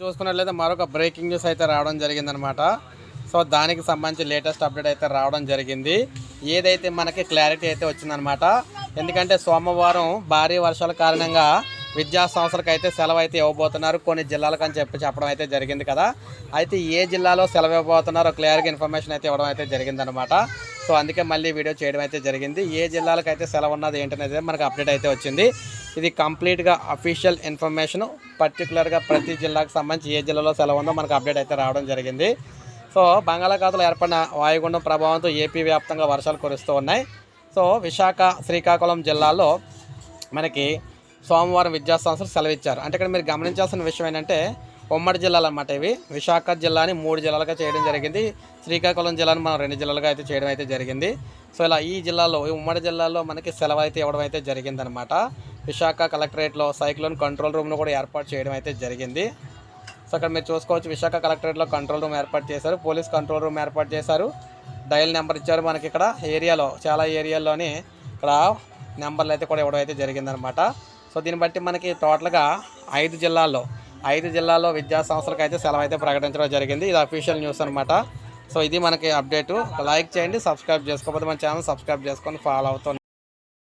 చూసుకున్నట్లయితే మరొక breaking news అయితే రావడం జరిగిందనమాట సో దానికి సంబంధించి లేటెస్ట్ అప్డేట్ అయితే రావడం జరిగింది. ఏదైతే మనకి క్లారిటీ అయితే వచ్చిందనమాట ఎందుకంటే సోమవారం భారీ వర్షాల కారణంగా విద్యా సంస్థలకు అయితే సెలవు అయితే ఇవ్వబోతున్నారు. కొన్ని జిల్లాలకు అని చెప్పి చెప్పడం అయితే జరిగింది కదా. అయితే ఏ జిల్లాలో సెలవు ఇవ్వబోతున్నారో క్లియర్గా ఇన్ఫర్మేషన్ అయితే ఇవ్వడం అయితే జరిగిందనమాట సో అందుకే మళ్ళీ వీడియో చేయడం అయితే జరిగింది. ఏ జిల్లాలకు అయితే సెలవు ఉన్నది ఏంటనేది మనకు అప్డేట్ అయితే వచ్చింది. ఇది కంప్లీట్గా అఫీషియల్ ఇన్ఫర్మేషన్ పర్టికులర్గా ప్రతి జిల్లాకు సంబంధించి ఏ జిల్లాలో సెలవు ఉందో మనకు అప్డేట్ అయితే రావడం జరిగింది. సో బంగాళాఖాతంలో ఏర్పడిన వాయుగుండం ప్రభావంతో ఏపీ వ్యాప్తంగా వర్షాలు కురుస్తూ ఉన్నాయి. సో విశాఖ శ్రీకాకుళం జిల్లాలో మనకి సోమవారం విద్యా సంస్థలు సెలవు ఇచ్చారు అంటే ఇక్కడ మీరు గమనించాల్సిన విషయం ఏంటంటే ఉమ్మడి జిల్లాలు అన్నమాట ఇవి. విశాఖ జిల్లాని మూడు జిల్లాలుగా చేయడం జరిగింది. శ్రీకాకుళం జిల్లాని మనం రెండు జిల్లాలుగా అయితే చేయడం అయితే జరిగింది. సో ఇలా ఈ జిల్లాలో ఈ ఉమ్మడి జిల్లాలో మనకి సెలవు అయితే ఇవ్వడం అయితే జరిగిందనమాట విశాఖ కలెక్టరేట్లో సైక్లోన్ కంట్రోల్ రూమ్ను కూడా ఏర్పాటు చేయడం అయితే జరిగింది. సో అక్కడ మీరు చూసుకోవచ్చు విశాఖ కలెక్టరేట్లో కంట్రోల్ రూమ్ ఏర్పాటు చేశారు పోలీస్ కంట్రోల్ రూమ్ ఏర్పాటు చేశారు. డయల్ నెంబర్ ఇచ్చారు మనకి ఇక్కడ. ఏరియాలో చాలా ఏరియాల్లోని ఇక్కడ నెంబర్లు అయితే కూడా ఇవ్వడం అయితే జరిగిందనమాట సో దీన్ని బట్టి మనకి టోటల్గా ఐదు జిల్లాల్లో ఐదు జిల్లాల్లో విద్యా సంస్థలకు అయితే సెలవు అయితే ప్రకటించడం జరిగింది. ఇది అఫీషియల్ న్యూస్ అనమాట సో ఇది మనకి అప్డేటు లైక్ చేయండి సబ్స్క్రైబ్ చేసుకోకపోతే మన ఛానల్ సబ్స్క్రైబ్ చేసుకొని ఫాలో అవుతుంది